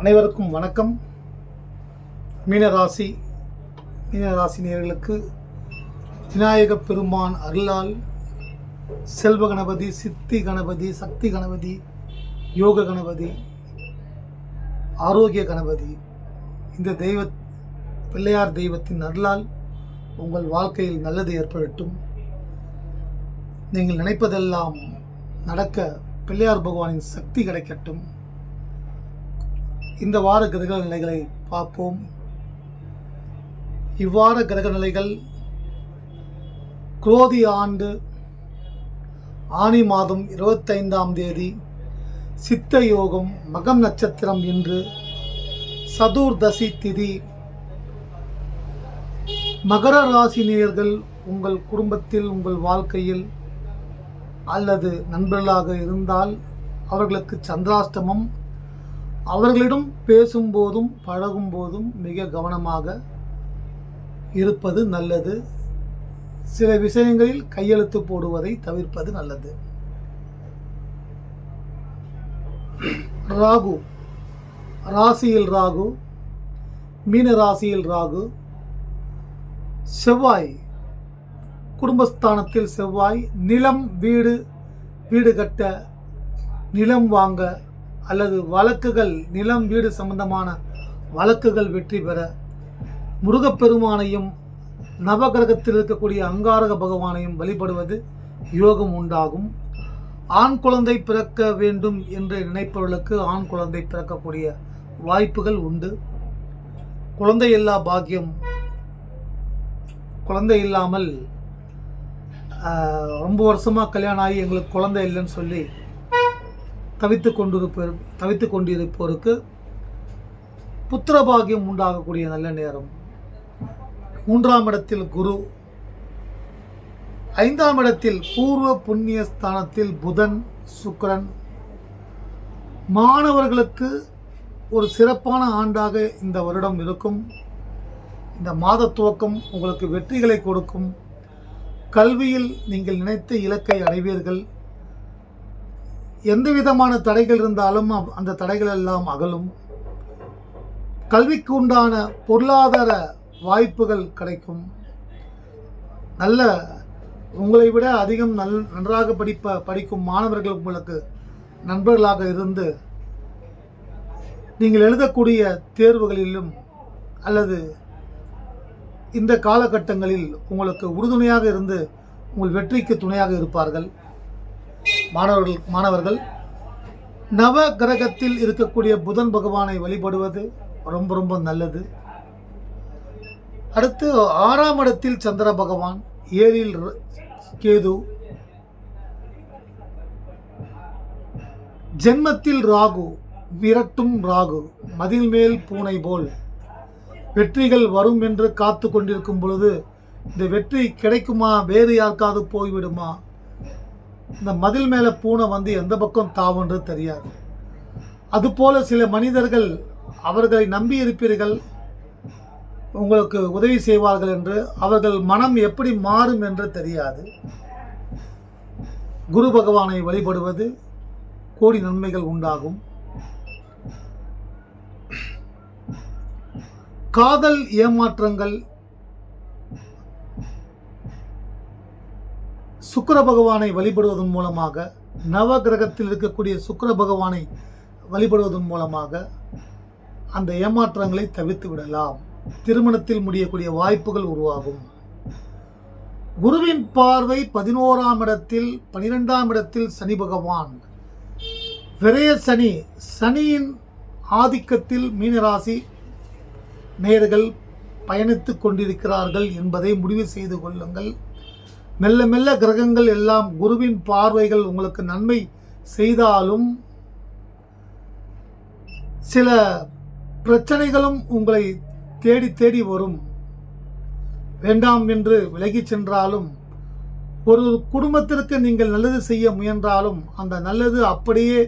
அனைவருக்கும் வணக்கம். மீனராசி மீனராசி நேயர்களுக்கு விநாயக பெருமான் அருளால் செல்வ கணபதி சித்தி கணபதி சக்தி கணபதி யோக கணபதி ஆரோக்கிய கணபதி இந்த தெய்வ பிள்ளையார் தெய்வத்தின் அருளால் உங்கள் வாழ்க்கையில் நல்லது ஏற்படட்டும். நீங்கள் நினைப்பதெல்லாம் நடக்க பிள்ளையார் பகவானின் சக்தி கிடைக்கட்டும். இந்த வார கிரக நிலைகளை பார்ப்போம். இவ்வார கிரக நிலைகள் குரோதி ஆண்டு ஆனி மாதம் இருபத்தைந்தாம் தேதி சித்த யோகம் மகம் நட்சத்திரம் இன்று சதுர்தசி திதி. மகர ராசினியர்கள் உங்கள் குடும்பத்தில் உங்கள் வாழ்க்கையில் அல்லது நண்பர்களாக இருந்தால் அவர்களுக்கு சந்திராஷ்டமம் அவர்களிடம் பேசும்போதும் பழகும்போதும் மிக கவனமாக இருப்பது நல்லது. சில விஷயங்களில் கையெழுத்து போடுவதை தவிர்ப்பது நல்லது. ராகு. ராசியில் ராகு மீன ராசியில் ராகு செவ்வாய். குடும்பஸ்தானத்தில் செவ்வாய் நிலம் வீடு வீடு கட்ட நிலம் வாங்க அல்லது வழக்குகள் நிலம் வீடு சம்பந்தமான வழக்குகள் வெற்றி பெற முருகப்பெருமானையும் நவகிரகத்தில் இருக்கக்கூடிய அங்காரக பகவானையும் வழிபடுவது யோகம் உண்டாகும். ஆண் குழந்தை பிறக்க வேண்டும் என்று நினைப்பவர்களுக்கு ஆண் குழந்தை பிறக்கக்கூடிய வாய்ப்புகள் உண்டு. குழந்தை இல்லா பாக்கியம் குழந்தை இல்லாமல் ரொம்ப வருஷமாக கல்யாணம் ஆகி எங்களுக்கு குழந்தை இல்லைன்னு சொல்லி தவித்து கொண்டிருப்ப தவித்து கொண்டிருப்போருக்கு புத்திரபாகியம் உண்டாகக்கூடிய நல்ல நேரம். மூன்றாம் இடத்தில் குரு. ஐந்தாம் இடத்தில் பூர்வ புண்ணிய ஸ்தானத்தில் புதன் சுக்கரன். மாணவர்களுக்கு ஒரு சிறப்பான ஆண்டாக இந்த வருடம் இருக்கும். இந்த மாத துவக்கம் உங்களுக்கு வெற்றிகளை கொடுக்கும். கல்வியில் நீங்கள் நினைத்த இலக்கை அடைவீர்கள். எந்த விதமான தடைகள் இருந்தாலும் அந்த தடைகள் எல்லாம் அகலும். கல்விக்கு உண்டான பொருளாதார வாய்ப்புகள் கிடைக்கும். நல்ல உங்களை விட அதிகம் நல் நன்றாக படிப்ப படிக்கும் மாணவர்கள் உங்களுக்கு நண்பர்களாக இருந்து நீங்கள் எழுதக்கூடிய தேர்வுகளிலும் அல்லது இந்த காலகட்டங்களில் உங்களுக்கு உறுதுணையாக இருந்து உங்கள் வெற்றிக்கு துணையாக இருப்பார்கள். மாணவர்கள் மாணவர்கள் நவ கிரகத்தில் இருக்கக்கூடிய புதன் பகவானை வழிபடுவது ரொம்ப ரொம்ப நல்லது. அடுத்து ஆறாம் இடத்தில் சந்திர பகவான் ஏழில் கேது. ஜென்மத்தில் ராகு விரட்டும் ராகு மதில் மேல் பூனை போல். வெற்றிகள் வரும் என்று காத்து கொண்டிருக்கும் பொழுது இந்த வெற்றி கிடைக்குமா? வேறு யாருக்காவது போய்விடுமா? இந்த மதில் மேலே பூனை வந்து எந்த பக்கம் தாவுன்றது தெரியாது. அதுபோல சில மனிதர்கள் அவர்களை நம்பி இருப்பீர்கள். உங்களுக்கு உதவி செய்வார்கள் என்று அவர்கள் மனம் எப்படி மாறும் என்று தெரியாது. குரு பகவானை வழிபடுவது கோடி நன்மைகள் உண்டாகும். காதல் ஏமாற்றங்கள் சுக்கிர பகவானை வழிபடுவதன் மூலமாக நவ கிரகத்தில் இருக்கக்கூடிய சுக்கர பகவானை வழிபடுவதன் மூலமாக அந்த ஏமாற்றங்களை தவிர்த்து விடலாம். திருமணத்தில் முடியக்கூடிய வாய்ப்புகள் உருவாகும். குருவின் பார்வை பதினோராம் இடத்தில் பனிரெண்டாம் இடத்தில் சனி பகவான். விரைய சனி சனியின் ஆதிக்கத்தில் மீனராசி நேயர்கள் பயணித்துக் கொண்டிருக்கிறார்கள் என்பதை முடிவு செய்து கொள்ளுங்கள். மெல்ல மெல்ல கிரகங்கள் எல்லாம் குருவின் பார்வைகள் உங்களுக்கு நன்மை செய்தாலும் சில பிரச்சனைகளும் உங்களை தேடி தேடி வரும். வேண்டாம் என்று விலகிச் சென்றாலும் ஒரு குடும்பத்திற்கு நீங்கள் நல்லது செய்ய முயன்றாலும் அந்த நல்லது அப்படியே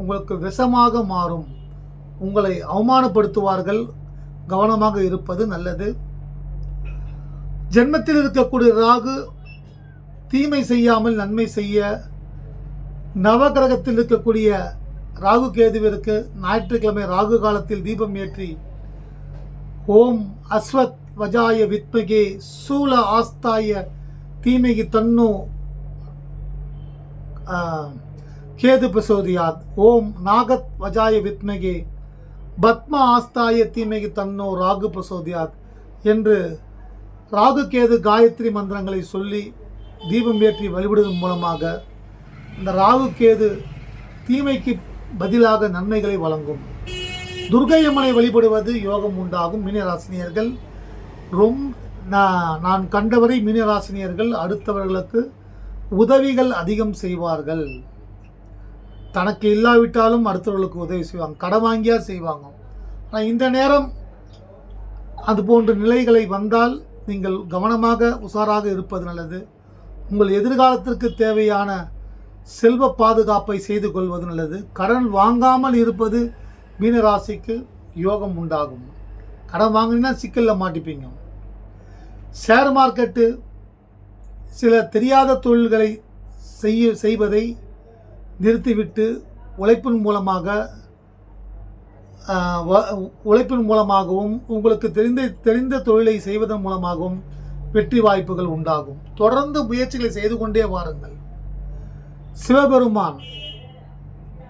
உங்களுக்கு விஷமாக மாறும். உங்களை அவமானப்படுத்துவார்கள். கவனமாக இருப்பது நல்லது. ஜென்மத்தில் இருக்கக்கூடிய ராகு தீமை செய்யாமல் நன்மை செய்ய நவகிரகத்தில் இருக்கக்கூடிய ராகு கேதுவிற்கு ஞாயிற்றுக்கிழமை ராகு காலத்தில் தீபம் ஏற்றி ஓம் அஸ்வத் வஜாய வித்மகே சூல ஆஸ்தாய தீமைகி தன்னு கேது பிரசோதியாத். ஓம் நாகத் வஜாய வித்மகே பத்ம ஆஸ்தாய தீமைகி தன்னோ ராகு பிரசோதியாத் என்று ராகு கேது காயத்ரி மந்திரங்களை சொல்லி தீபம் ஏற்றி வழிபடுவதன் மூலமாக இந்த ராகு கேது தீமைக்கு பதிலாக நன்மைகளை வழங்கும். துர்கையம்மனை வழிபடுவது யோகம் உண்டாகும். மீனராசினியர்கள் ரொம் நான் நான் கண்டவரை மீனராசினியர்கள் அடுத்தவர்களுக்கு உதவிகள் அதிகம் செய்வார்கள். தனக்கு இல்லாவிட்டாலும் அடுத்தவர்களுக்கு உதவி செய்வாங்க. கடன் வாங்கியா செய்வாங்க. ஆனால் இந்த நேரம் அது போன்ற நிலைகளை வந்தால் நீங்கள் கவனமாக உஷாராக இருப்பது நல்லது. உங்கள் எதிர்காலத்திற்கு தேவையான செல்வ பாதுகாப்பை செய்து கொள்வது நல்லது. கடன் வாங்காமல் இருப்பது மீனராசிக்கு யோகம் உண்டாகும். கடன் வாங்கினா சிக்கலில் மாட்டிப்பீங்க. ஷேர் மார்க்கெட்டு சில தெரியாத தொழில்களை செய்ய செய்வதை நிறுத்திவிட்டு உழைப்பின் மூலமாக வ- உழைப்பின் மூலமாகவும் உங்களுக்கு தெரிந்த தெரிந்த தொழிலை செய்வதன் மூலமாகவும் வெற்றி வாய்ப்புகள் உண்டாகும். தொடர்ந்து முயற்சிகளை செய்து கொண்டே வாருங்கள். சிவபெருமான்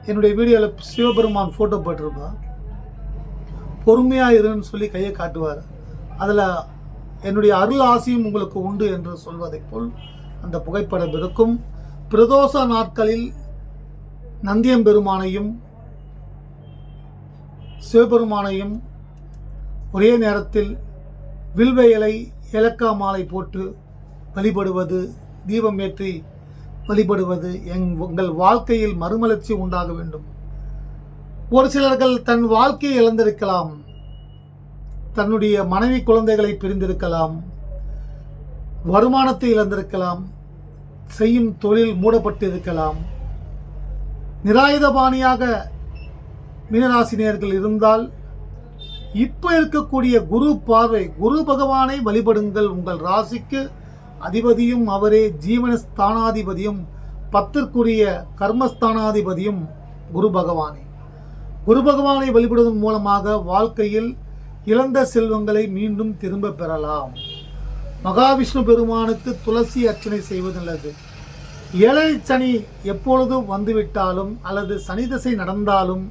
என்னுடைய வீடியோவில் சிவபெருமான் ஃபோட்டோ போட்டிருப்பேன் பொறுமையாக இருன்னு சொல்லி கையை காட்டுவார். அதில் என்னுடைய அருள் ஆசையும் உங்களுக்கு உண்டு என்று சொல்வதைப் போல் அந்த புகைப்படம் இருக்கும். பிரதோஷ நாட்களில் நந்தியம்பெருமானையும் சிவபெருமானையும் ஒரே நேரத்தில் வில்வ ஏலக்கா மாலை போட்டு வழிபடுவது தீபம் ஏற்றி வழிபடுவது எங் உங்கள் வாழ்க்கையில் மறுமலர்ச்சி உண்டாக வேண்டும். ஒரு சிலர்கள் தன் வாழ்க்கையை இழந்திருக்கலாம். தன்னுடைய மனைவி குழந்தைகளை பிரிந்திருக்கலாம். வருமானத்தை இழந்திருக்கலாம். செய்யும் தொழில் மூடப்பட்டிருக்கலாம். நிராயுதபாணியாக மீனராசினியர்கள் இருந்தால் இப்போ இருக்கக்கூடிய குரு பார்வை குரு பகவானை வழிபடுங்கள். உங்கள் ராசிக்கு அதிபதியும் அவரே ஜீவனஸ்தானாதிபதியும் பத்திற்குரிய கர்மஸ்தானாதிபதியும் குரு பகவானே. குரு பகவானை வழிபடுவதன் மூலமாக வாழ்க்கையில் இழந்த செல்வங்களை மீண்டும் திரும்ப பெறலாம். மகாவிஷ்ணு பெருமானுக்கு துளசி அர்ச்சனை செய்வது நல்லது. ஏழை சனி எப்பொழுது வந்துவிட்டாலும் அல்லது சனி தசை நடந்தாலும்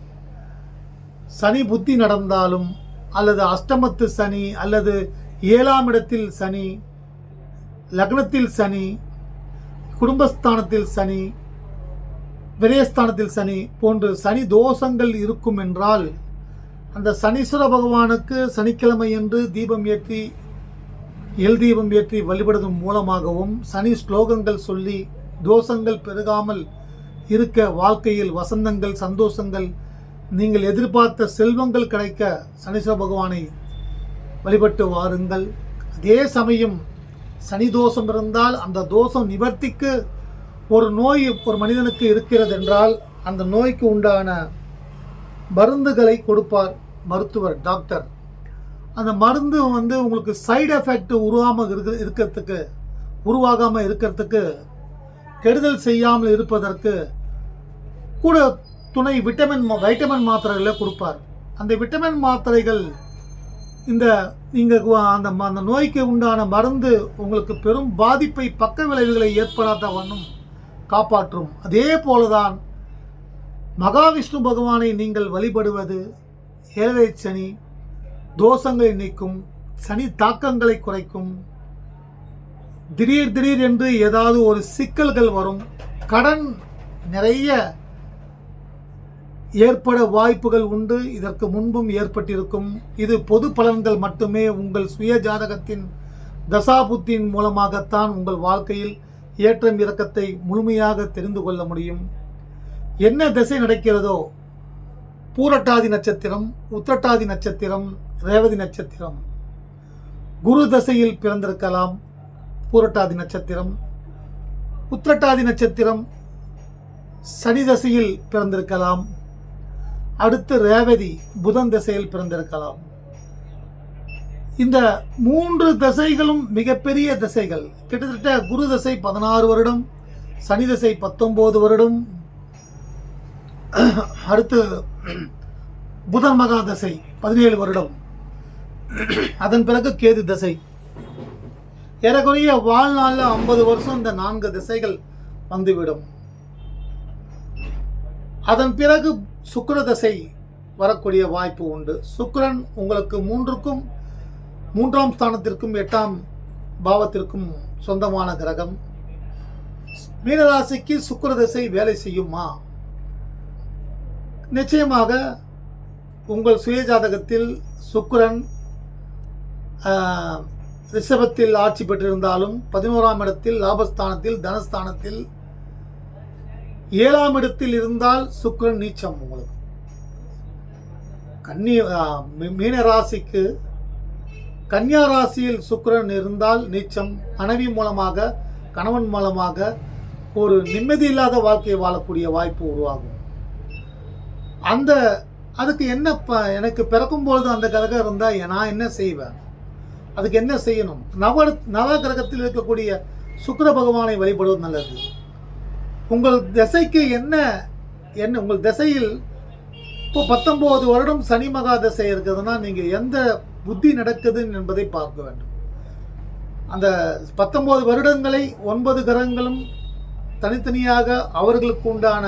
சனி புத்தி நடந்தாலும் அல்லது அஷ்டமத்து சனி அல்லது ஏழாம் இடத்தில் சனி லக்னத்தில் சனி குடும்பஸ்தானத்தில் சனி விரயஸ்தானத்தில் சனி போன்று சனி தோஷங்கள் இருக்கும் என்றால் அந்த சனீஸ்வர பகவானுக்கு சனிக்கிழமை என்று தீபம் ஏற்றி எல் தீபம் ஏற்றி வழிபடுவதன் மூலமாகவும் சனி ஸ்லோகங்கள் சொல்லி தோஷங்கள் பெருகாமல் இருக்க வாழ்க்கையில் வசந்தங்கள் சந்தோஷங்கள் நீங்கள் எதிர்பார்த்த செல்வங்கள் கிடைக்க சனீஸ்வர பகவானை வழிபட்டு வாருங்கள். அதே சமயம் சனி தோஷம் இருந்தால் அந்த தோஷம் நிவர்த்திக்கு ஒரு நோய் ஒரு மனிதனுக்கு இருக்கிறது என்றால் அந்த நோய்க்கு உண்டான மருந்துகளை கொடுப்பார் மருத்துவர் டாக்டர். அந்த மருந்து வந்து உங்களுக்கு சைடு எஃபெக்ட் உருவாமல் இருக்க இருக்கிறதுக்கு உருவாகாமல் இருக்கிறதுக்கு கெடுதல் செய்யாமல் இருப்பதற்கு கூட துணை விட்டமின் வைட்டமின் மாத்திரைகளை கொடுப்பார். அந்த விட்டமின் மாத்திரைகள் இந்த நீங்கள் அந்த ம- அந்த நோய்க்கு உண்டான மருந்து உங்களுக்கு பெரும் பாதிப்பை பக்க விளைவுகளை ஏற்படாத வண்ணம் காப்பாற்றும். அதே போலதான் மகாவிஷ்ணு பகவானை நீங்கள் வழிபடுவது ஏழரை சனி தோஷங்களை நீக்கும் சனி தாக்கங்களை குறைக்கும். திடீர் திடீர் என்று ஏதாவது ஒரு சிக்கல்கள் வரும். கடன் நிறைய ஏற்பட வாய்ப்புகள் உண்டு. இதற்கு முன்பும் ஏற்பட்டிருக்கும். இது பொது பலன்கள் மட்டுமே. உங்கள் சுய ஜாதகத்தின் தசாபுத்தின் மூலமாகத்தான் உங்கள் வாழ்க்கையில் ஏற்றம் இறக்கத்தை முழுமையாக தெரிந்து கொள்ள முடியும். என்ன திசை நடக்கிறதோ? பூரட்டாதி நட்சத்திரம் உத்திரட்டாதி நட்சத்திரம் ரேவதி நட்சத்திரம். குரு தசையில் பிறந்திருக்கலாம். பூரட்டாதி நட்சத்திரம் உத்திரட்டாதி நட்சத்திரம் சனி தசையில் பிறந்திருக்கலாம். அடுத்து ரேவதி புதன் திசையில் பிறந்திருக்கலாம். இந்த மூன்று திசைகளும் மிகப்பெரிய திசைகள். கிட்டத்தட்ட குரு தசை பதினாறு வருடம் சனி தசை பத்தொம்போது வருடம். அடுத்து புதன் மகா தசை பதினேழு வருடம். அதன் பிறகு கேது தசை. ஏறக்குறைய வாழ்நாளில் ஐம்பது வருஷம் இந்த நான்கு திசைகள் வந்துவிடும். அதன் பிறகு சுக்கரதசை வரக்கூடிய வாய்ப்பு உண்டு. சுக்கரன் உங்களுக்கு மூன்றுக்கும் மூன்றாம் ஸ்தானத்திற்கும் எட்டாம் பாவத்திற்கும் சொந்தமான கிரகம். மீனராசிக்கு சுக்கரதசை வேலை செய்யுமா? நிச்சயமாக உங்கள் சுயஜாதகத்தில் சுக்கரன் ரிஷபத்தில் ஆட்சி பெற்றிருந்தாலும் பதினோராம் இடத்தில் லாபஸ்தானத்தில் தனஸ்தானத்தில் ஏழாம் இடத்தில் இருந்தால் சுக்கரன் நீச்சம் உங்களுக்கு. கன்னி மீ- மீன ராசிக்கு கன்னியா ராசியில் சுக்கிரன் இருந்தால் நீச்சம். மனைவி மூலமாக கணவன் மூலமாக ஒரு நிம்மதி இல்லாத வாழ்க்கையை வாழக்கூடிய வாய்ப்பு உருவாகும். அந்த அதுக்கு என்ன ப எனக்கு பிறக்கும்பொழுது அந்த கிரகம் இருந்தால் நான் என்ன செய்வேன்? அதுக்கு என்ன செய்யணும்? நவ நவ கிரகத்தில் இருக்கக்கூடிய சுக்கர பகவானை வழிபடுவது நல்லது. உங்கள் திசைக்கு என்ன என்ன உங்கள் திசையில் இப்போ பத்தொம்போது வருடம் சனி மகா திசை இருக்குதுன்னா நீங்கள் எந்த புத்தி நடக்குது என்பதை பார்க்க வேண்டும். அந்த பத்தொம்போது வருடங்களை ஒன்பது கிரகங்களும் தனித்தனியாக அவர்களுக்கு உண்டான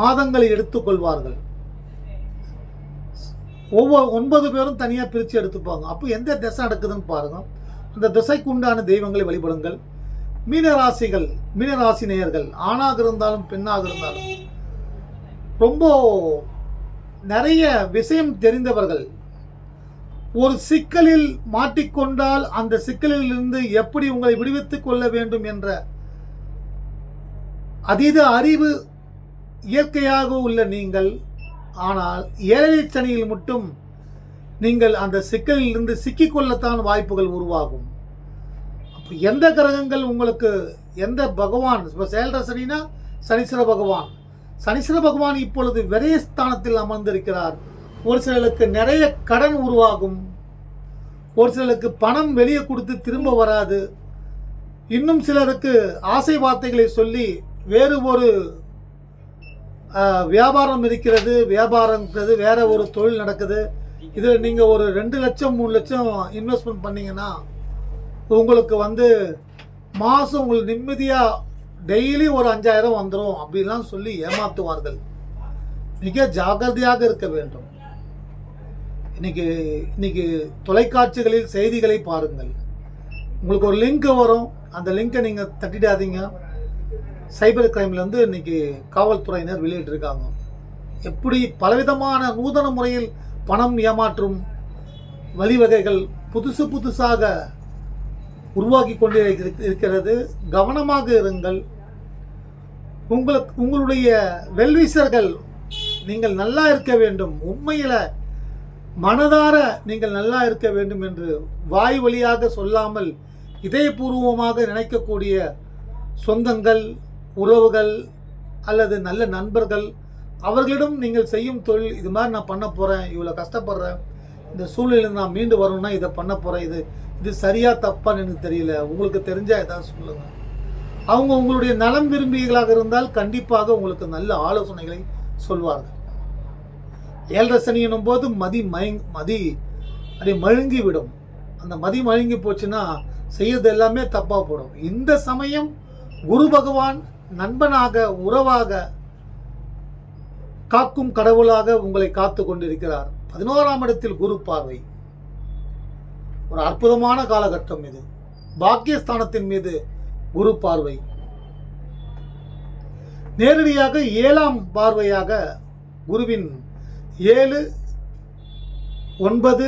மாதங்களை எடுத்துக்கொள்வார்கள். ஒவ்வொரு ஒன்பது பேரும் தனியாக பிரித்து எடுத்துப்பாங்க. அப்போ எந்த திசை நடக்குதுன்னு பாருங்கள் அந்த திசைக்கு உண்டான தெய்வங்களை வழிபடுங்கள். மீனராசிகள் மீனராசி நேயர்கள் ஆணாக இருந்தாலும் பெண்ணாக இருந்தாலும் ரொம்ப நிறைய விஷயம் தெரிந்தவர்கள். ஒரு சிக்கலில் மாட்டிக்கொண்டால் அந்த சிக்கலில் இருந்து எப்படி உங்களை விடுவித்துக் கொள்ள வேண்டும் என்ற அதீத அறிவு இயற்கையாக உள்ள நீங்கள் ஆனால் ஏழரை சனியில் மட்டும் நீங்கள் அந்த சிக்கலில் இருந்து சிக்கிக்கொள்ளத்தான் வாய்ப்புகள் உருவாகும். எந்த கிரகங்கள் உங்களுக்கு எந்த பகவான்? இப்போ செயல்ற சனினா சனீஸ்வர பகவான். சனீஸ்வர பகவான் இப்பொழுது விரயஸ்தானத்தில் அமர்ந்திருக்கிறார். ஒரு சிலருக்கு நிறைய கடன் உருவாகும். ஒரு சிலருக்கு பணம் வெளியே கொடுத்து திரும்ப வராது. இன்னும் சிலருக்கு ஆசை வார்த்தைகளை சொல்லி வேறு ஒரு ஆஹ், வியாபாரம் இருக்கிறது வேற ஒரு தொழில் நடக்குது. இதில் நீங்கள் ஒரு ரெண்டு லட்சம் மூணு லட்சம் இன்வெஸ்ட்மெண்ட் பண்ணீங்கன்னா உங்களுக்கு வந்து மாதம் உங்களுக்கு நிம்மதியாக டெய்லி ஒரு அஞ்சாயிரம் வந்துடும் அப்படிலாம் சொல்லி ஏமாற்றுவார்கள் மிக ஜாக்கிரதையாக இருக்க வேண்டும். இன்னைக்கு இன்னைக்கு தொலைக்காட்சிகளில் செய்திகளை பாருங்கள். உங்களுக்கு ஒரு லிங்க் வரும். அந்த லிங்கை நீங்கள் தட்டிடாதீங்க. சைபர் கிரைம்லேருந்து இன்னைக்கு காவல்துறையினர் வெளியிட்டிருக்காங்க. எப்படி பலவிதமான நூதன முறையில் பணம் ஏமாற்றும் வழிவகைகள் புதுசு புதுசாக உருவாக்கி கொண்டே இருக்கிறது. கவனமாக இருங்கள். உங்களுக்கு உங்களுடைய வெல்விசர்கள் நீங்கள் நல்லா இருக்க வேண்டும். உண்மையில் மனதார நீங்கள் நல்லா இருக்க வேண்டும் என்று வாய் வழியாக சொல்லாமல் இதயபூர்வமாக நினைக்கக்கூடிய சொந்தங்கள் உறவுகள் அல்லது நல்ல நண்பர்கள் அவர்களிடம் நீங்கள் செய்யும் தொழில் இது மாதிரி நான் பண்ண போகிறேன் இவ்வளோ கஷ்டப்படுறேன் இந்த சூழ்நிலையில் நான் மீண்டு வரணும்னா இதை பண்ண போகிறேன் இது இது சரியா தப்பான்னு எனக்கு தெரியல. உங்களுக்கு தெரிஞ்சால் ஏதாவது சொல்லுங்கள் அவங்க உங்களுடைய நலம் விரும்பிகளாக இருந்தால் கண்டிப்பாக உங்களுக்கு நல்ல ஆலோசனைகளை சொல்வார்கள். ஏழரை சனி போது மதி மயங் மதி அப்படியே மழுங்கி விடும் அந்த மதி மழுங்கி போச்சுன்னா செய்யறது எல்லாமே தப்பாக போடும். இந்த சமயம் குரு பகவான் நண்பனாக உறவாக காக்கும் கடவுளாக உங்களை காத்து கொண்டிருக்கிறார். பதினோராம் இடத்தில் குரு பார்வை. ஒரு அற்புதமான காலகட்டம் இது. பாக்கியஸ்தானத்தின் மீது குரு பார்வை. நேரடியாக ஏழாம் பார்வையாக குருவின் ஏழு ஒன்பது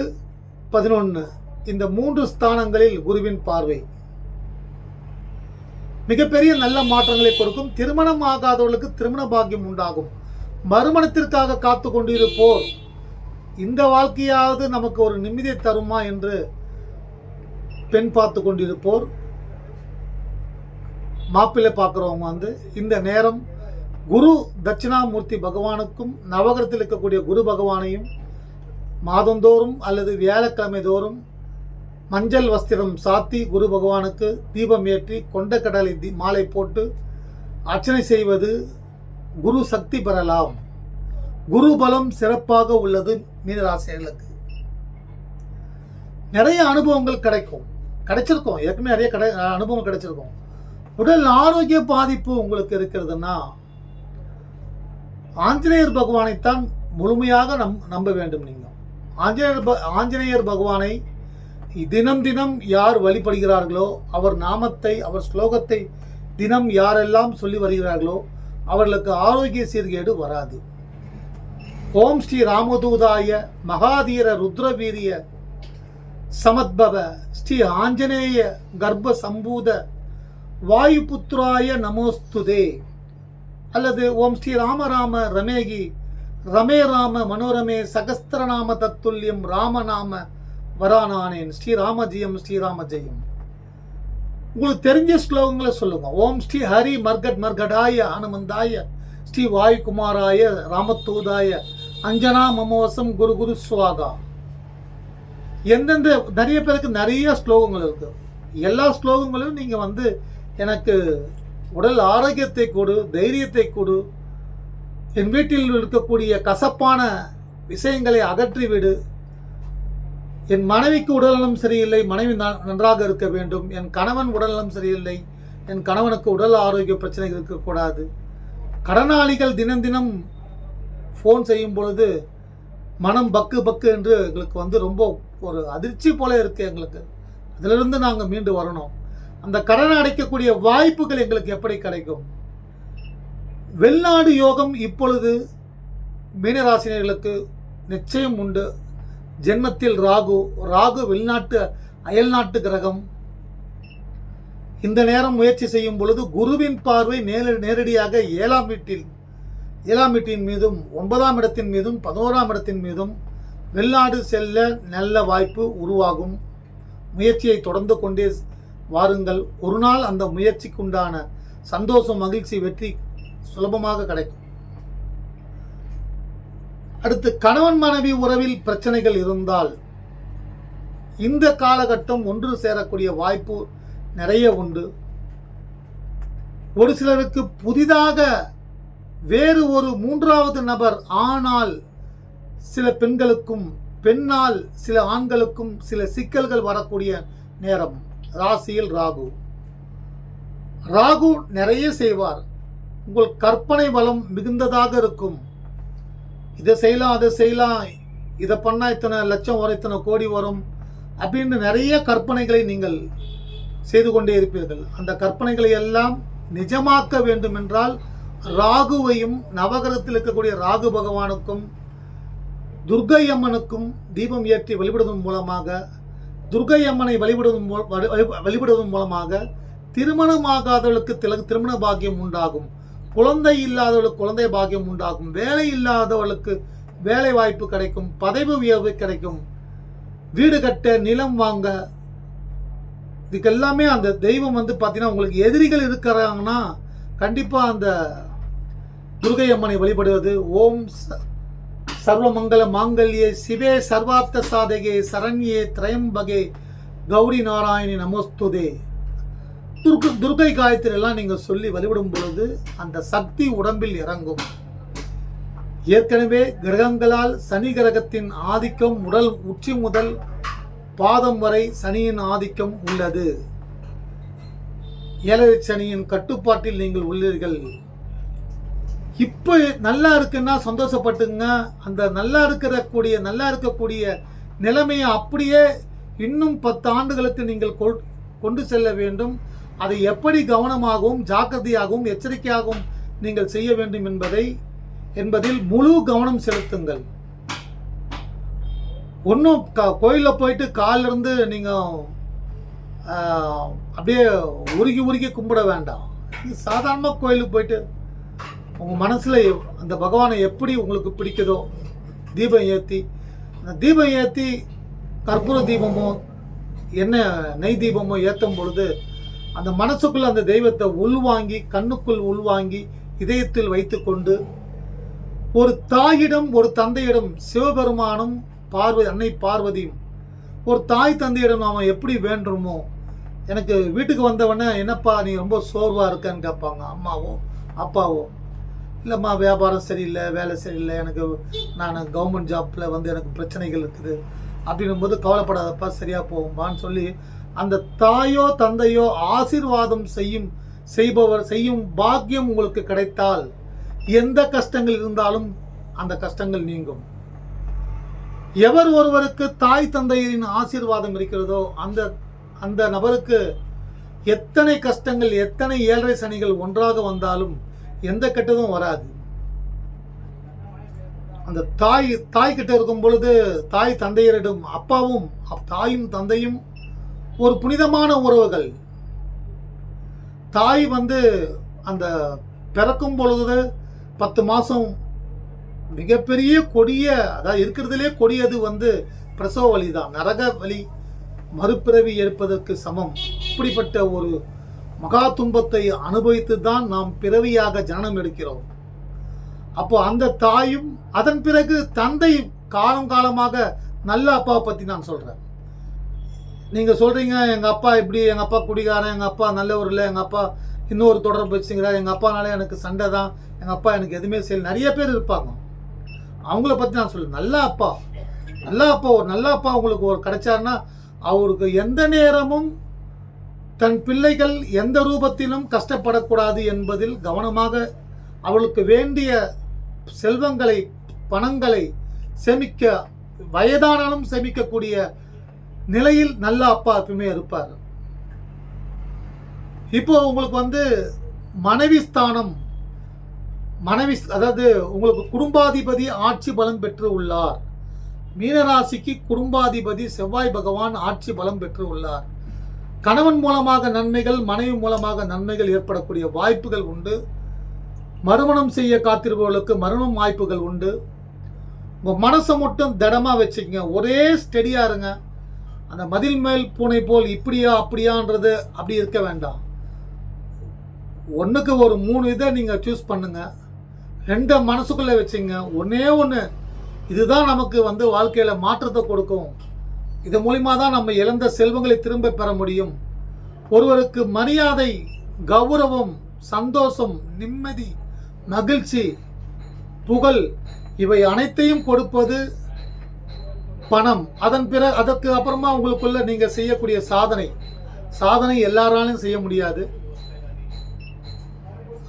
பதினொன்று இந்த மூன்று ஸ்தானங்களில் குருவின் பார்வை. மிகப்பெரிய நல்ல மாற்றங்களை கொடுக்கும். திருமணம் ஆகாதவர்களுக்கு திருமண பாக்கியம் உண்டாகும். மறுமணத்திற்காக காத்து கொண்டிருப்போர். இந்த வாழ்க்கையாவது நமக்கு ஒரு நிம்மதியை தருமா என்று பெண் பார்த்து கொண்டிருப்போர். மாப்பிள்ளை பார்க்குறவங்க வந்து இந்த நேரம் குரு தட்சிணாமூர்த்தி பகவானுக்கும் நவகரத்தில் இருக்கக்கூடிய குரு பகவானையும் மாதந்தோறும் அல்லது வியாழக்கிழமை தோறும் மஞ்சள் வஸ்திரம் சாத்தி குரு பகவானுக்கு தீபம் ஏற்றி கொண்ட கடலை தி மாலை போட்டு அர்ச்சனை செய்வது குரு சக்தி பெறலாம். குரு பலம் சிறப்பாக உள்ளது மீனராசிரியர்களுக்கு நிறைய அனுபவங்கள் கிடைக்கும். கிடைச்சிருக்கும். ஏற்கனவே நிறைய கிடை அனுபவம் கிடைச்சிருக்கும். உடல் ஆரோக்கிய பாதிப்பு உங்களுக்கு இருக்கிறதுன்னா ஆஞ்சநேயர் பகவானைத்தான் முழுமையாக நம் நம்ப வேண்டும் நீங்கள் ஆஞ்சநேயர் ப- ஆஞ்சநேயர் பகவானை தினம் தினம் யார் வழிபடுகிறார்களோ அவர் நாமத்தை அவர் ஸ்லோகத்தை தினம் யாரெல்லாம் சொல்லி வருகிறார்களோ அவர்களுக்கு ஆரோக்கிய சீர்கேடு வராது. ஓம் ஸ்ரீ ராமதூதாய மகாதீர ருத்ரவீரிய சமத்பவ. ஸ்ரீ ஆஞ்சநேய கர்ப்ப சம்பூத வாயுபுத்ராய நமோஸ்துதே. அல்லது ஓம் ஸ்ரீ ராமராம ரமேகி ரமே ராம மனோரமே சகஸ்திரநாம தத்துல்யம் ராமநாம வரானானேன். ஸ்ரீராமஜியம் ஸ்ரீராம ஜெயம் உங்களுக்கு தெரிஞ்ச ஸ்லோகங்களை சொல்லுங்க. ஓம் ஸ்ரீ ஹரி மர்கட் மர்கடாய ஹனுமந்தாய ஸ்ரீ வாயுகுமாராய ராமத்தூதாய அஞ்சனா மமோசம் குரு குரு சுவாகா. எந்தெந்த நிறைய பேருக்கு நிறைய ஸ்லோகங்கள் இருக்கு. எல்லா ஸ்லோகங்களும் நீங்கள் வந்து எனக்கு உடல் ஆரோக்கியத்தை கொடு தைரியத்தை கொடு என் வீட்டில் இருக்கக்கூடிய கசப்பான விஷயங்களை அகற்றிவிடு. என் மனைவிக்கு உடல்நலம் சரியில்லை மனைவி ந- நன்றாக இருக்க வேண்டும். என் கணவன் உடல்நலம் சரியில்லை என் கணவனுக்கு உடல் ஆரோக்கிய பிரச்சனை இருக்கக்கூடாது. கடனாளிகள் தினம் தினம் ஃபோன் செய்யும் பொழுது மனம் பக்கு பக்கு என்று எங்களுக்கு வந்து ரொம்ப ஒரு அதிர்ச்சி போல இருக்குது எங்களுக்கு. அதிலிருந்து நாங்கள் மீண்டு வரணும். அந்த கடனை அடைக்கக்கூடிய வாய்ப்புகள் எங்களுக்கு எப்படி கிடைக்கும்? வெளிநாடு யோகம் இப்பொழுது மீனராசினியர்களுக்கு நிச்சயம் உண்டு. ஜென்மத்தில் ராகு ராகு வெளிநாட்டு அயல்நாட்டு கிரகம். இந்த நேரம் முயற்சி செய்யும் பொழுது குருவின் பார்வை நேர நேரடியாக ஏழாம் வீட்டில் ஏழாம் வீட்டின் மீதும் ஒன்பதாம் இடத்தின் மீதும் பதினோராம் இடத்தின் மீதும் வெளிநாடு செல்ல நல்ல வாய்ப்பு உருவாகும். முயற்சியை தொடர்ந்து கொண்டே வாருங்கள். ஒரு நாள் அந்த முயற்சிக்குண்டான சந்தோஷம் மகிழ்ச்சி வெற்றி சுலபமாக கிடைக்கும். அடுத்து கணவன் மனைவி உறவில் பிரச்சனைகள் இருந்தால் இந்த காலகட்டம் ஒன்று சேரக்கூடிய வாய்ப்பு நிறைய உண்டு. ஒரு சிலருக்கு புதிதாக வேறு ஒரு மூன்றாவது நபர். ஆனால் சில பெண்களுக்கும் பெண்ணால் சில ஆண்களுக்கும் சில சிக்கல்கள் வரக்கூடிய நேரம். ராசியில் ராகு. ராகு நிறைய செய்வார். உங்கள் கற்பனை வளம் மிகுந்ததாக இருக்கும். இதை செய்யலாம் அதை செய்யலாம். இதை பண்ணால் இத்தனை லட்சம் வரும் இத்தனை கோடி வரும் அப்படின்னு நிறைய கற்பனைகளை நீங்கள் செய்து கொண்டே இருப்பீர்கள். அந்த கற்பனைகளை எல்லாம் நிஜமாக்க வேண்டும் என்றால் ராகுவையும் நவகிரகத்தில் இருக்கக்கூடிய ராகு பகவானுக்கும் துர்க்கை அம்மனுக்கும் தீபம் ஏற்றி வழிபடுவதன் மூலமாக துர்க்கை அம்மனை வழிபடுவதன் மூலம் வழி- வழி- வழிபடுவதன் மூலமாக திருமணமாகாதவர்களுக்கு தில திருமண பாக்கியம் உண்டாகும். குழந்தை இல்லாதவர்களுக்கு குழந்தை பாக்கியம் உண்டாகும். வேலை இல்லாதவர்களுக்கு வேலை வாய்ப்பு கிடைக்கும். பதவி உயர்வு கிடைக்கும். வீடு கட்ட நிலம் வாங்க இதுக்கு எல்லாமே அந்த தெய்வம் வந்து பார்த்தீங்கன்னா உங்களுக்கு எதிரிகள் இருக்கிறாங்கன்னா கண்டிப்பாக அந்த துர்கை அம்மனை வழிபடுவது. ஓம் ச- சர்வமங்கல மாங்கல்யே சிவே சர்வார்த்த சாதகே சரண்யே திரையம்பகே கௌரி நாராயணி நமஸ்துதே. துர்கு துர்கை காயத்திலெல்லாம் நீங்கள் சொல்லி வழிபடும் பொழுது அந்த சக்தி உடம்பில் இறங்கும். ஏற்கனவே கிரகங்களால் சனி கிரகத்தின் ஆதிக்கம் உடல் உச்சி முதல் பாதம் வரை சனியின் ஆதிக்கம் உள்ளது. ஏழரை சனியின் கட்டுப்பாட்டில் நீங்கள் உள்ளீர்கள். இப்போ நல்லா இருக்குன்னா சந்தோஷப்பட்டுங்க. அந்த நல்லா இருக்கிறக்கூடிய நல்லா இருக்கக்கூடிய நிலைமையை அப்படியே இன்னும் பத்து ஆண்டுகளுக்கு நீங்கள் கொண்டு செல்ல வேண்டும். அதை எப்படி கவனமாகவும் ஜாக்கிரதையாகவும் எச்சரிக்கையாகவும் நீங்கள் செய்ய வேண்டும் என்பதை என்பதில் முழு கவனம் செலுத்துங்கள். ஒன்றும் க கோயிலில் போயிட்டு காலிலிருந்து நீங்கள் அப்படியே உருகி உருகி கும்பிட வேண்டாம். சாதாரணமாக கோயிலுக்கு போயிட்டு உங்கள் மனசில் அந்த பகவானை எப்படி உங்களுக்கு பிடிக்குதோ தீபம் ஏற்றி அந்த தீபம் ஏற்றி கற்பூர தீபமோ என்ன நெய் தீபமோ ஏற்றும் பொழுது அந்த மனசுக்குள்ள அந்த தெய்வத்தை உள்வாங்கி கண்ணுக்குள் உள்வாங்கி இதயத்தில் வைத்துக்கொண்டு ஒரு தாயிடம் ஒரு தந்தையிடம் சிவபெருமானும் பார்வதி அன்னை பார்வதியும் ஒரு தாய் தந்தையிடம் நாம் எப்படி வேண்டுமோ எனக்கு வீட்டுக்கு வந்தவொடனே என்னப்பா நீ ரொம்ப சோர்வாக இருக்கன்னு கேட்பாங்க அம்மாவும் அப்பாவும் இல்லைம்மா வியாபாரம் சரியில்லை வேலை சரியில்லை. எனக்கு நான் கவர்மெண்ட் ஜாப்பில் வந்து எனக்கு பிரச்சனைகள் இருக்குது. அப்படின்னும் போது கவலைப்படாதப்பா சரியாக போகும்பான்னு சொல்லி அந்த தாயோ தந்தையோ ஆசீர்வாதம் செய்யும் செய்பவர் செய்யும் பாக்கியம் உங்களுக்கு கிடைத்தால் எந்த கஷ்டங்கள் இருந்தாலும் அந்த கஷ்டங்கள் நீங்கும். எவர் ஒருவருக்கு தாய் தந்தையரின் ஆசீர்வாதம் இருக்கிறதோ அந்த அந்த நபருக்கு எத்தனை கஷ்டங்கள் எத்தனை ஏழரை சனிகள் ஒன்றாக வந்தாலும் எந்த கெட்டதும் வராது. அந்த தாய் தாய் கிட்ட இருக்கும் பொழுது தாய் தந்தையரிடம் அப்பாவும் அப்- தாயும் தந்தையும் ஒரு புனிதமான உறவுகள். தாய் வந்து அந்த பிறக்கும் பொழுது பத்து மாதம் மிகப்பெரிய கொடிய அதாவது இருக்கிறதுலே கொடியது வந்து பிரசவ வலி தான் நரக வலி. மறுபிறவி எடுப்பதற்கு சமம். இப்படிப்பட்ட ஒரு மகா துன்பத்தை அனுபவித்து தான் நாம் பிறவியாக ஜனனம் எடுக்கிறோம். அப்போ அந்த தாயும் அதன் பிறகு தந்தை காலம் காலமாக நல்ல அப்பாவை பற்றி நான் சொல்கிறேன் நீங்கள் சொல்கிறீங்க எங்கள் அப்பா இப்படி எங்கள் அப்பா குடிகாரன் எங்கள் அப்பா நல்லவர் இல்லை எங்கள் அப்பா இன்னொரு தொடர்பு வச்சுங்கிறார் எங்கள் அப்பானால எனக்கு சண்டை தான் எங்கள் அப்பா எனக்கு எதுவுமே செய்யல. நிறைய பேர் இருப்பாங்க. அவங்கள பற்றி நான் சொல்லுவேன் நல்ல அப்பா. நல்ல அப்பா ஒரு நல்ல அப்பா உங்களுக்கு ஒரு கிடைச்சாருன்னா அவருக்கு எந்த நேரமும் தன் பிள்ளைகள் எந்த ரூபத்திலும் கஷ்டப்படக்கூடாது என்பதில் கவனமாக அவளுக்கு வேண்டிய செல்வங்களை பணங்களை சேமிக்க வயதானாலும் சேமிக்கக்கூடிய நிலையில் நல்ல அப்பா எப்பவுமே இருப்பார். இப்போ உங்களுக்கு வந்து மனைவி ஸ்தானம் மனைவி அதாவது உங்களுக்கு குடும்பாதிபதி ஆட்சி பலம் பெற்று உள்ளார். மீனராசிக்கு குடும்பாதிபதி செவ்வாய் பகவான் ஆட்சி பலம் பெற்று உள்ளார். கணவன் மூலமாக நன்மைகள் மனைவி மூலமாக நன்மைகள் ஏற்படக்கூடிய வாய்ப்புகள் உண்டு. மறுமணம் செய்ய காத்திருப்பவர்களுக்கு மரணம் வாய்ப்புகள் உண்டு. உங்கள் மனசை மட்டும் திடமாக வச்சுக்கங்க. ஒரே ஸ்டெடியாக இருங்க. அந்த மதில் மேல் பூனை போல் இப்படியா அப்படியான்றது அப்படி இருக்க வேண்டாம். ஒன்றுக்கு ஒரு மூணு இதை நீங்கள் சூஸ் பண்ணுங்கள் ரெண்டை மனசுக்குள்ளே வச்சுங்க ஒன்றே ஒன்று இதுதான் நமக்கு வந்து வாழ்க்கையில் மாற்றத்தை கொடுக்கும். இது மூலிமா தான் நம்ம இழந்த செல்வங்களை திரும்ப பெற முடியும். ஒருவருக்கு மரியாதை கௌரவம் சந்தோஷம் நிம்மதி மகிழ்ச்சி புகழ் இவை அனைத்தையும் கொடுப்பது பணம். அதன் பிற அதற்கு அப்புறமா உங்களுக்குள்ள நீங்கள் செய்யக்கூடிய சாதனை. சாதனை எல்லாராலையும் செய்ய முடியாது.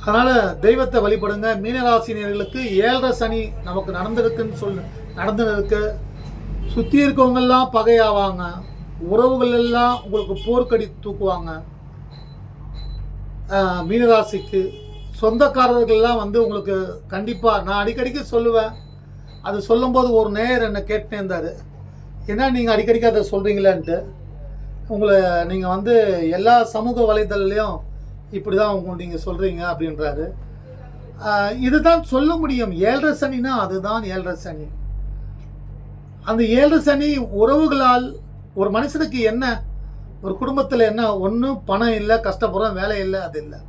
அதனால் தெய்வத்தை வழிபடுங்க. மீனராசினியர்களுக்கு ஏழரை சனி நமக்கு நடந்திருக்குன்னு சொல் நடந்துருக்கு. சுற்றி இருக்கவங்கெல்லாம் பகையாவாங்க. உறவுகள் எல்லாம் உங்களுக்கு போர்க்கடி தூக்குவாங்க. மீனராசிக்கு சொந்தக்காரர்கள்லாம் வந்து உங்களுக்கு கண்டிப்பாக நான் அடிக்கடிக்கு சொல்லுவேன். அது சொல்லும்போது ஒரு நேயர் என்னை கேட்டுனே இருந்தார். என்ன நீங்கள் அடிக்கடிக்கு அதை சொல்கிறீங்களேன்ட்டு உங்களை நீங்கள் வந்து எல்லா சமூக வலைதளையும் இப்படி தான் அவங்க நீங்கள் சொல்கிறீங்க அப்படின்றாரு. இதுதான் சொல்ல முடியும். ஏழரை சனினா அதுதான் ஏழரை சனி. அந்த ஏழரை சனி உறவுகளால் ஒரு மனுஷனுக்கு என்ன ஒரு குடும்பத்தில் என்ன ஒன்றும் பணம் இல்லை கஷ்டப்படுறோம் வேலை இல்லை அது இல்லை.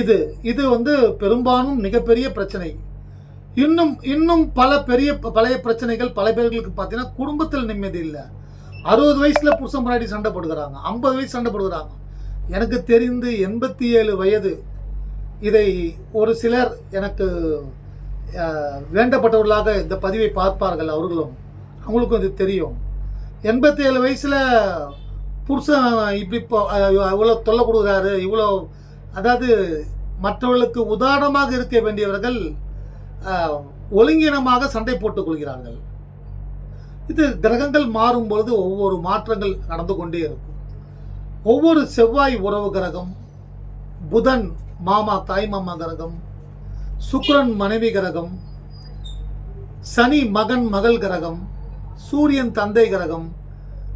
இது இது வந்து பெரும்பாலும் மிகப்பெரிய பிரச்சனை. இன்னும் இன்னும் பல பெரிய பழைய பிரச்சனைகள் பல பேர்களுக்கு பார்த்தீங்கன்னா குடும்பத்தில் நிம்மதி இல்லை. அறுபது வயசில் புருஷன் முன்னாடி சண்டை போடுகிறாங்க ஐம்பது வயசு சண்டை போடுகிறாங்க எனக்கு தெரிந்து எண்பத்தி ஏழு வயது. இதை ஒரு சிலர் எனக்கு வேண்டப்பட்டவர்களாக இந்த பதிவை பார்ப்பார்கள் அவர்களும். அவங்களுக்கும் இது தெரியும். எண்பத்தி ஏழு வயசில் புருஷன் இப்படி இப்போ இவ்வளோ தொல்லை கொடுக்குறாரு இவ்வளோ அதாவது மற்றவர்களுக்கு உதாரணமாக இருக்க வேண்டியவர்கள் ஒழுங்கினமாக சண்டை போட்டுக் கொள்கிறார்கள். இது கிரகங்கள் மாறும் பொழுது ஒவ்வொரு மாற்றங்கள் நடந்து கொண்டே இருக்கும். ஒவ்வொரு செவ்வாய் உறவு கிரகம் புதன் மாமா தாய் மாமா கிரகம் சுக்ரன் மனைவி கிரகம் சனி மகன் மகள் கிரகம் சூரியன் தந்தை கிரகம்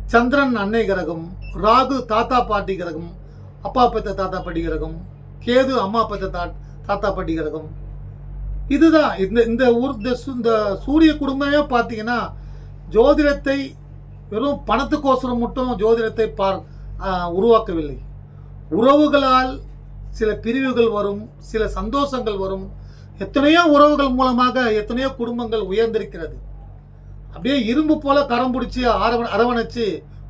சந்திரன் அன்னை கிரகம் ராகு தாத்தா பாட்டி கிரகம் அப்பா பெத்த தாத்தா பாட்டி கிரகம் கேது அம்மா பெத்த தா தாத்தா பாட்டி கிரகம். இதுதான் இந்த இந்த ஊர் இந்த இந்த சூரிய குடும்பமே பார்த்தீங்கன்னா ஜோதிடத்தை வெறும் பணத்துக்கோசரம் மட்டும் ஜோதிடத்தை பார் உருவாக்கவில்லை. உறவுகளால் சில பிரிவுகள் வரும் சில சந்தோஷங்கள் வரும். எத்தனையோ உறவுகள் மூலமாக எத்தனையோ குடும்பங்கள் உயர்ந்திருக்கிறது. அப்படியே இரும்பு போல கரம் பிடிச்சி அரவ அரவணைச்சு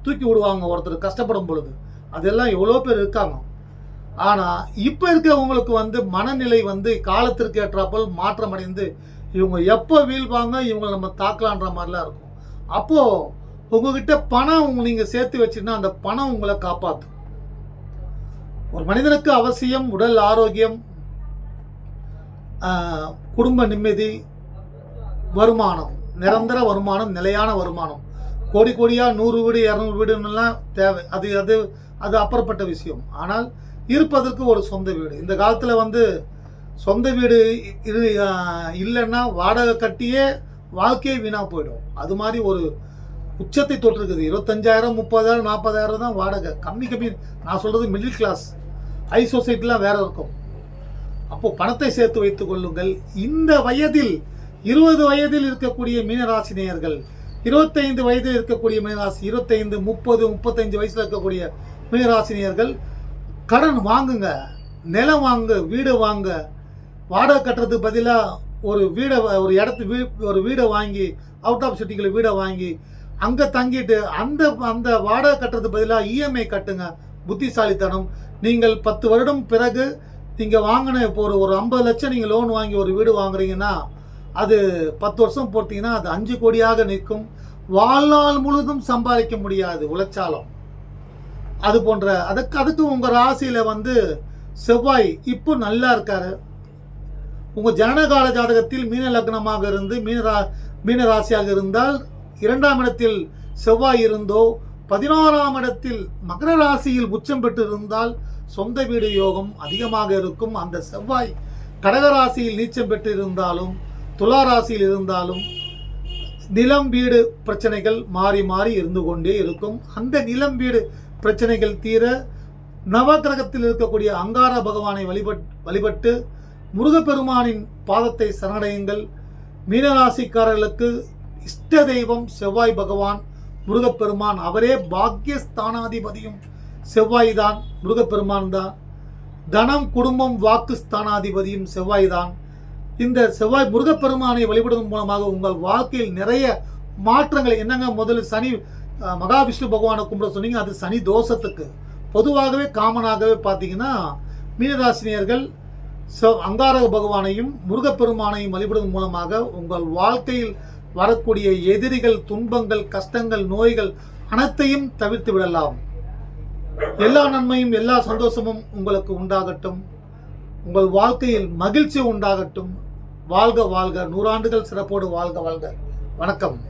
தூக்கி விடுவாங்க ஒருத்தர் கஷ்டப்படும் பொழுது. அதெல்லாம் எவ்வளோ பேர் இருக்காங்க. ஆனால் இப்போ இருக்கிறவங்களுக்கு வந்து மனநிலை வந்து காலத்திற்கு ஏற்றாப்போல் மாற்றமடைந்து இவங்க எப்போ வீழ்வாங்க இவங்களை நம்ம தாக்கலான்ற மாதிரிலாம் இருக்கும். அப்போது உங்ககிட்ட பணம் நீங்கள் சேர்த்து வச்சுன்னா அந்த பணம் உங்களை காப்பாற்றும் ஒரு மனிதனுக்கு அவசியம் உடல் ஆரோக்கியம் குடும்ப நிம்மதி வருமானம் நிரந்தர வருமானம் நிலையான வருமானம். கோடி கோடியாக நூறு வீடு இரநூறு வீடுன்னெல்லாம் தேவை. அது அது அது அப்புறப்பட்ட விஷயம். ஆனால் இருப்பதற்கு ஒரு சொந்த வீடு. இந்த காலத்தில் வந்து சொந்த வீடு இது இல்லைன்னா வாடகை கட்டியே வாழ்க்கையே வீணாக போயிடும். அது மாதிரி ஒரு உச்சத்தை தொட்டிருக்குது இருபத்தஞ்சாயிரம் முப்பதாயிரம் நாற்பதாயிரம் தான் வாடகை. கம்மி கம்மி. நான் சொல்கிறது மிடில் கிளாஸ் ஹை சொசைட்டிலாம் வேற இருக்கும். அப்போது பணத்தை சேர்த்து வைத்துக் கொள்ளுங்கள். இந்த வயதில் இருபது வயதில் இருக்கக்கூடிய மீனராசி நேயர்கள் இருபத்தைந்து வயதில் இருக்கக்கூடிய மீனராசி இருபத்தைந்து முப்பது முப்பத்தஞ்சு வயசில் இருக்கக்கூடிய மீனராசினியர்கள் கடன் வாங்குங்க. நிலம் வாங்க வீடு வாங்க. வாடகை கட்டுறதுக்கு பதிலாக ஒரு வீடை ஒரு இடத்து வீ ஒரு வீடை வாங்கி அவுட் ஆஃப் சிட்டிகளை வீடை வாங்கி அங்கே தங்கிட்டு அந்த அந்த வாடகை கட்டுறதுக்கு பதிலாக இஎம்ஐ கட்டுங்க. புத்திசாலித்தனம். நீங்கள் பத்து வருடம் பிறகு நீங்கள் வாங்கின இப்போ ஒரு ஒரு ஐம்பது லட்சம் நீங்கள் லோன் வாங்கி ஒரு வீடு வாங்குறீங்கன்னா அது பத்து வருஷம் போட்டீங்கன்னா அது அஞ்சு கோடியாக நிற்கும். வாழ்நாள் முழுதும் சம்பாதிக்க முடியாது உழைச்சாலும். அது போன்ற அதுக்கு அதுக்கு உங்கள் ராசியில் வந்து செவ்வாய் இப்போ நல்லா இருக்காரு. உங்கள் ஜனகால ஜாதகத்தில் மீன லக்னமாக இருந்து மீனரா மீன ராசியாக இருந்தால் இரண்டாம் இடத்தில் செவ்வாய் இருந்தோ பதினோராம் இடத்தில் மகர ராசியில் உச்சம் பெற்று இருந்தால் சொந்த வீடு யோகம் அதிகமாக இருக்கும். அந்த செவ்வாய் கடக ராசியில் நீச்சம் பெற்று இருந்தாலும் துலா ராசியில் இருந்தாலும் நிலம் வீடு பிரச்சனைகள் மாறி மாறி இருந்து கொண்டே இருக்கும். அந்த நிலம் வீடு பிரச்சனைகள் தீர நவக்கிரகத்தில் இருக்கக்கூடிய அங்கார பகவானை வழிபட் வழிபட்டு முருகப்பெருமானின் பாதத்தை சரணடையுங்கள். மீனராசிக்காரர்களுக்கு இஷ்ட தெய்வம் செவ்வாய் பகவான் முருகப்பெருமான் அவரே பாக்கியஸ்தானாதிபதியும் செவ்வாய் தான் முருகப்பெருமான் தான். தனம் குடும்பம் வாக்கு ஸ்தானாதிபதியும் செவ்வாய் தான் இந்த செவ்வாய் முருகப்பெருமானை வழிபடுவதன் மூலமாக உங்கள் வாழ்க்கையில் நிறைய மாற்றங்களை என்னங்க முதல்ல சனி மகாவிஷ்ணு பகவானை கும்பிட சொன்னீங்க அது சனி தோஷத்துக்கு. பொதுவாகவே காமனாகவே பார்த்தீங்கன்னா மீனராசினியர்கள் செவ் அங்காரக பகவானையும் முருகப்பெருமானையும் வழிபடுவதன் மூலமாக உங்கள் வாழ்க்கையில் வரக்கூடிய எதிரிகள் துன்பங்கள் கஷ்டங்கள் நோய்கள் அனைத்தையும் தவிர்த்து விடலாம். எல்லா நன்மையும் எல்லா சந்தோஷமும் உங்களுக்கு உண்டாகட்டும். உங்கள் வாழ்க்கையில் மகிழ்ச்சி உண்டாகட்டும். வாழ்க வாழ்க. நூறாண்டுகள் சிறப்போடு வாழ்க வாழ்க. வணக்கம்.